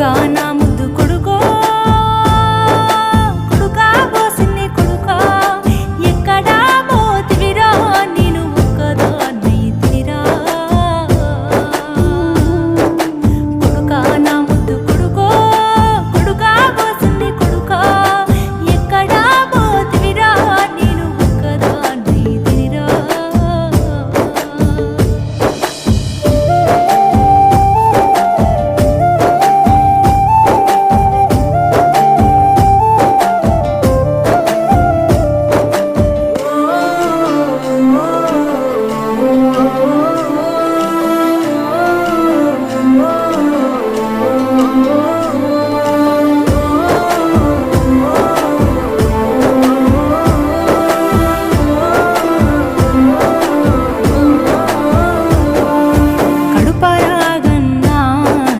காணாமல்